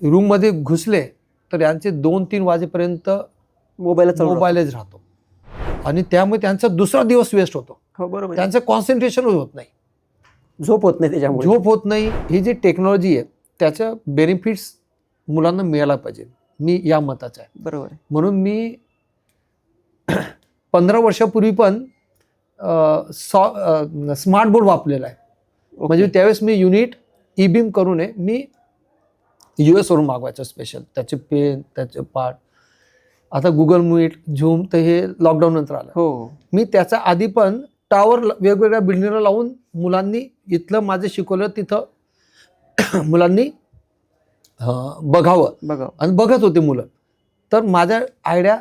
रूममध्ये घुसले तर यांचे दोन तीन वाजेपर्यंत मोबाईलच राहतो. मोबाईलच राहतो. आणि त्यामुळे त्यांचा दुसरा दिवस वेस्ट होतो. हो बरोबर. त्यांचं कॉन्सन्ट्रेशन होत नाही. झोप होत नाही त्याच्यामुळे. झोप होत नाही. ही जी टेक्नॉलॉजी आहे त्याच्या बेनिफिट्स मुलांना मिळायला पाहिजे. मी या मताचा आहे. बरोबर म्हणून मी पंधरा वर्षापूर्वी पण स्मार्ट बोर्ड वापरलेला आहे. म्हणजे त्यावेळेस मी युनिट ई बीम करून आहे मी यू एसवरून मागवायचं स्पेशल त्याचे पेन त्याचे पार्ट आता गुगल मीट झूम तर हे लॉकडाऊन नंतर आलं. हो. मी त्याच्या आधी पण टावर वेगवेगळ्या बिल्डिंगला लावून मुलांनी इथलं माझं शिकवलं तिथं. मुलांनी बघावं. बघा आणि बघत होते मुलं. तर माझ्या आयडिया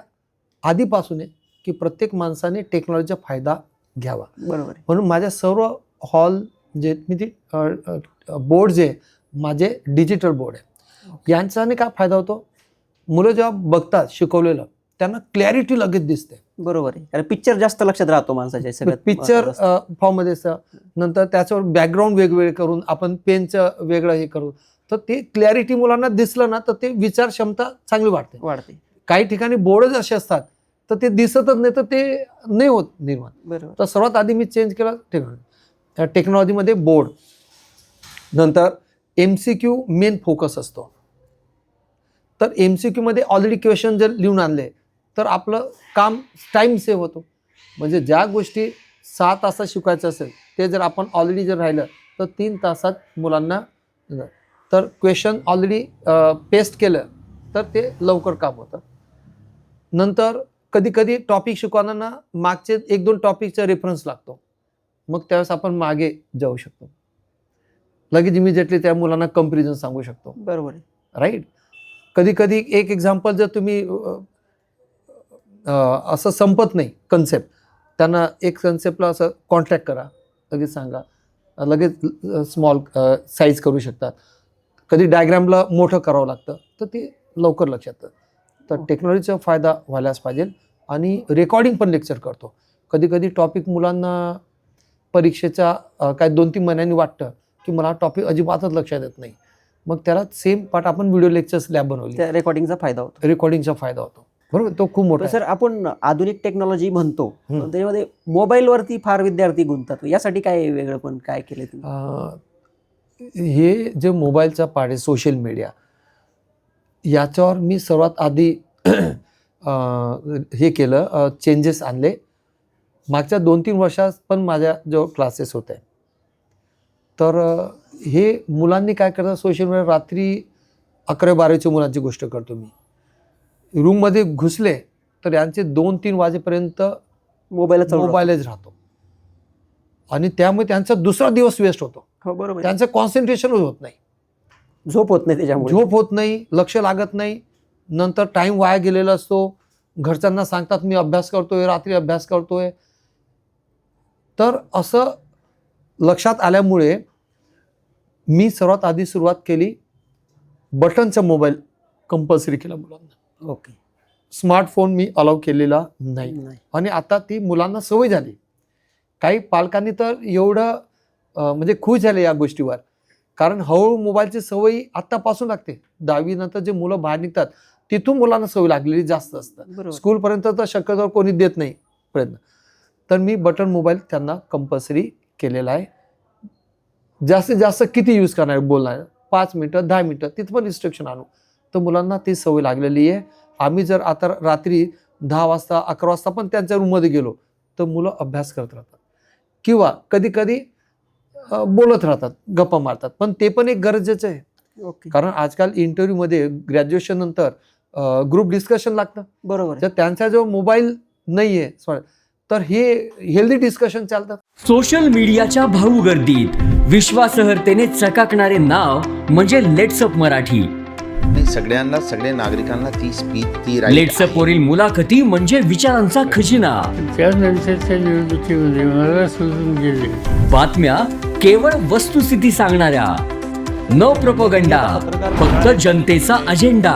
आधीपासून आहे की प्रत्येक माणसाने टेक्नॉलॉजीचा फायदा घ्यावा. बरोबर म्हणून माझ्या सर्व हॉल जे मी ती बोर्ड जे आहे, माझे डिजिटल बोर्ड आहे यांच्याने काय फायदा होतो? मुलं जेव्हा बघतात शिकवलेलं त्यांना क्लॅरिटी लगेच दिसते. बरोबर आहे. कारण पिक्चर जास्त लक्षात राहतो माणसाच्या सगळ्यात पिक्चर. फॉर्ममध्ये नंतर त्याच्यावर बॅकग्राऊंड वेगवेगळे करून आपण पेनचं वेगळं हे करू तर ते क्लॅरिटी मुलांना दिसलं ना तर ते विचार क्षमता चांगली वाटते वाढते. काही ठिकाणी बोर्डच असे असतात तर ते दिसतच नाही तर ते नाही होत निर्माण. बरोबर. तर सर्वात आधी मी चेंज केला टेक्नॉलॉजी टेक्नॉलॉजीमध्ये बोर्ड नंतर M C Q main focus असतो. तर एम सी क्यूमध्ये ऑलरेडी क्वेश्चन जर लिहून आणले तर आपलं काम टाईम सेव्ह होतो. म्हणजे ज्या गोष्टी सहा तासात शिकवायचं असेल ते जर आपण ऑलरेडी जर राहिलं तर तीन तासात मुलांना तर क्वेश्चन ऑलरेडी पेस्ट केलं तर ते लवकर काम होतं. नंतर कधी कधी टॉपिक शिकवताना मागचे एक दोन टॉपिकचा रेफरन्स लागतो. मग त्यावेळेस आपण मागे जाऊ शकतो. लगेच इमिजिएटली त्या मुलांना कंपॅरिझन सांगू शकतो. बरोबर आहे. राईट कधी कधी एक एक्झाम्पल जर तुम्ही असं संपत नाही कन्सेप्ट त्यांना एक कन्सेप्टला असं कॉन्ट्रॅक्ट करा लगेच सांगा. लगेच स्मॉल साईज करू शकतात. कधी डायग्रामला मोठं करावं लागतं तर ते लवकर लक्षात येतं. तर हो. टेक्नॉलॉजीचा फायदा व्हायलाच पाहिजे आणि रेकॉर्डिंग पण लेक्चर करतो. कधी कधी टॉपिक मुलांना परीक्षेच्या अ, काय दोन तीन महिन्यांनी वाटतं की मला टॉपिक अजिबातच लक्षात येत नाही. मग त्याला सेम पार्ट आपण व्हिडिओ लेक्चर्स लॅब बनवली. त्या रेकॉर्डिंगचा फायदा होतो. रेकॉर्डिंगचा फायदा होतो. बरोबर? तो खूप मोठा. सर आपण आधुनिक टेक्नॉलॉजी म्हणतो त्याच्यामध्ये मोबाईलवरती फार विद्यार्थी गुंततात. यासाठी काय वेगळं पण काय केलं हे जे मोबाईलचा पार्ट आहे सोशल मीडिया याच्यावर मी सर्वात आधी हे केलं चेंजेस आणले. मागच्या दोन तीन वर्षात पण माझ्या जो क्लासेस होते. तर हे मुलांनी काय करतात? सोशल मीडिया रात्री अकरा बारावीच्या मुलांची गोष्ट करतो मी. रूममध्ये घुसले तर यांचे दोन तीन वाजेपर्यंत मोबाईलच. मोबाईलच राहतो. आणि त्यामुळे त्यांचा दुसरा दिवस वेस्ट होतो. हो बरोबर. त्यांचं कॉन्सन्ट्रेशन होत नाही. झोप होत नाही त्याच्यामुळे. झोप होत नाही लक्ष लागत नाही. नंतर टाइम वाया गेलेला असतो. घरच्यांना सांगतात मी अभ्यास करतोय रात्री अभ्यास करतोय. तर असं लक्षात आल्यामुळे मी सर्वात आधी सुरुवात केली बटनचा मोबाईल कंपल्सरी केला मुलांना. ओके. स्मार्टफोन मी अलाव केलेला नाही. नाही. आणि आता ती मुलांना सवय झाली. काही पालकांनी तर एवढं म्हणजे खुश झाले या गोष्टीवर. कारण हळूहळू मोबाईलची सवय आत्तापासून लागते. दहावी नंतर जे मुलं बाहेर निघतात तिथून मुलांना सवय लागलेली जास्त असतं. बरोबर. स्कूलपर्यंत तर शक्यतो कोणी देत नाही प्रयत्न. तर मी बटन मोबाईल त्यांना कंपल्सरी केलेला आहे. जास्तीत जास्त किती यूज करणार बोलणार पाच मिनटं दहा मिनटं तिथं पण रिस्ट्रिक्शन आणू. तर मुलांना ती सवय लागलेली आहे. आम्ही जर आता रात्री दहा वाजता अकरा वाजता पण त्यांच्या रूममध्ये गेलो तर मुलं अभ्यास करत राहतात. किंवा कधी कधी बोलत राहतात गप्पा मारतात. पण ते पण एक गरजेचं आहे. ओके. कारण आजकाल इंटरव्ह्यूमध्ये ग्रॅज्युएशन नंतर ग्रुप डिस्कशन लागतं. बरोबर त्यांचा जो मोबाईल नाही आहे तर हे हेल्दी डिस्कशन चालतं सोशल मीडियाच्या भाऊ गर्दीत विश्वासहर्तेने चकाकणारे नाव म्हणजे लेट्सअप मराठी. नाही सगळ्यांना सगळ्या नागरिकांना ती स्पीच ती लेट्सअप. वरील मुलाखती म्हणजे विचारांचा खजिना. त्यानंतरच्या निवडणुकीमध्ये मला सोडून गेले. बातम्या केवळ वस्तुस्थिती सांगणाऱ्या. न प्रपोगंडा फक्त जनतेचा अजेंडा